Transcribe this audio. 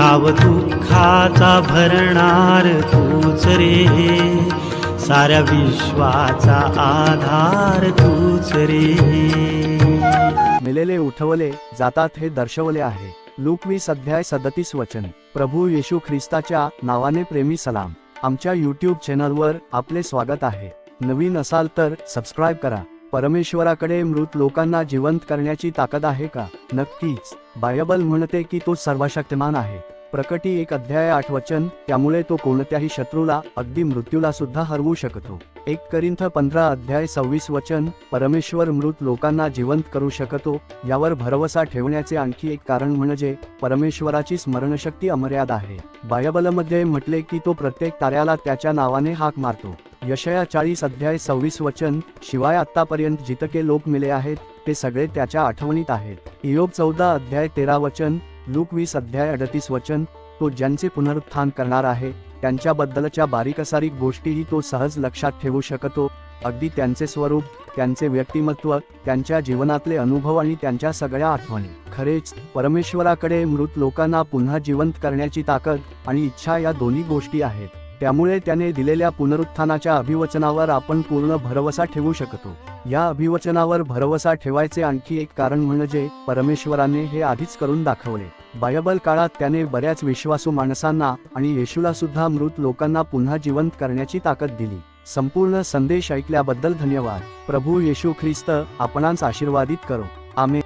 ठाव दुःखाचा भरणार तूच रे. साऱ्या विश्वाचा आधार तूच रे. मिलेले उठवले जातात हे दर्शवले आहे. लूक वीस अध्याय सदतीस वचन. प्रभू येशू ख्रिस्ताच्या नावाने प्रेमी सलाम. आमच्या यूट्यूब चॅनलवर आपले स्वागत आहे. नवीन असाल तर सबस्क्राईब करा. परमेश्वराकडे मृत लोकांना जिवंत करण्याची ताकद आहे का? नक्कीच. बायबल म्हणते की तो सर्वशक्तिमान आहे. प्रकटी एक अध्याय आठ वचन त्यामुळे तो कोणत्याही शत्रूला अगदी मृत्यूला सुद्धा हरवू शकतो. एक करिंथ पंधरा अध्याय सव्वीस वचन परमेश्वर मृत लोकांना जिवंत करू शकतो यावर भरवसा ठेवण्याचे आणखी एक कारण म्हणजे परमेश्वराची स्मरणशक्ती अमर्याद आहे. बायबलमध्ये म्हटले की तो प्रत्येक ताऱ्याला त्याच्या नावाने हाक मारतो. यशया चाळीस अध्याय सव्वीस वचन शिवाय आतापर्यंत जितके लोक मिले आहेत ते सगळे त्याच्या आठवणीत आहेत. इयोग चौदा अध्याय तेरा वचन लूक वीस अध्याय अडतीस वचन तो ज्यांचे पुनरुत्थान करणार आहे त्यांच्याबद्दलच्या बारीकसारीक गोष्टीही तो सहज लक्षात ठेवू शकतो. अगदी त्यांचे स्वरूप त्यांचे व्यक्तिमत्व त्यांच्या जीवनातले अनुभव आणि त्यांच्या सगळ्या आठवणी. खरेच परमेश्वराकडे मृत लोकांना पुन्हा जिवंत करण्याची ताकद आणि इच्छा या दोन्ही गोष्टी आहेत. त्यामुळे त्याने दिलेल्या पुनरुत्थानाच्या अभिवचनावर आपण पूर्ण भरवसा ठेवू शकतो. या अभिवचनावर भरवसा ठेवायचे आणखी एक कारण म्हणजे परमेश्वराने हे आधीच करून दाखवले. बायबल काळात त्याने बऱ्याच विश्वासू माणसांना आणि येशूला सुद्धा मृत लोकांना पुन्हा जिवंत करण्याची ताकद दिली. संपूर्ण संदेश ऐकल्याबद्दल धन्यवाद. प्रभू येशू ख्रिस्त आपणांस आशीर्वादित करो. आमे